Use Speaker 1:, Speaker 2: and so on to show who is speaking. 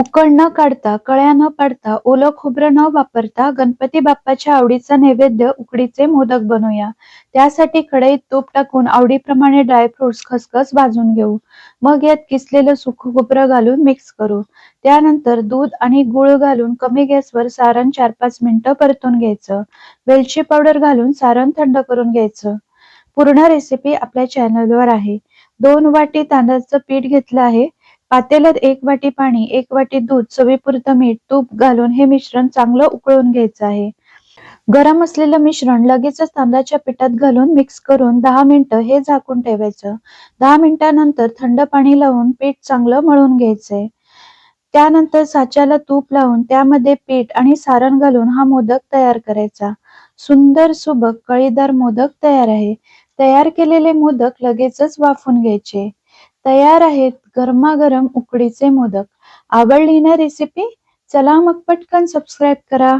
Speaker 1: उकळ न काढता, कळ्या न पाडता, ओलं खोबरं न वापरता गणपती बाप्पाच्या आवडीचा नैवेद्य उकडीचे मोदक बनवूया. त्यासाठी कढईत तूप टाकून आवडीप्रमाणे ड्रायफ्रुट्स, खसखस भाजून घेऊ. मग यात किसलेलं सुख खोबरं घालून मिक्स करू. त्यानंतर दूध आणि गूळ घालून कमी गॅसवर सारण चार-पाच मिनिटं परतून घ्यायचं. वेलची पावडर घालून सारण थंड करून घ्यायचं. पूर्ण रेसिपी आपल्या चॅनलवर आहे. दोन वाटी तांदळाचं पीठ घेतलं आहे. पातेल्यात एक वाटी पाणी, एक वाटी दूध, चवीपुरतं मीठ, तूप घालून हे मिश्रण चांगलं उकळून घ्यायचं आहे. गरम असलेलं मिश्रण लगेचच तांदळाच्या पिठात घालून मिक्स करून दहा मिनिटं हे झाकून ठेवायचं. दहा मिनिटानंतर थंड पाणी लावून पीठ चांगलं मळून घ्यायचंय. त्यानंतर साच्याला तूप लावून त्यामध्ये पीठ आणि सारण घालून हा मोदक तयार करायचा. सुंदर, सुबक, कळीदार मोदक तयार आहे. तयार केलेले मोदक लगेचच वाफवून घ्यायचे. तयार आहेत गरमागरम उकडीचे मोदक. आवडली ना रेसिपी? चला मग पटकन सबस्क्राईब करा.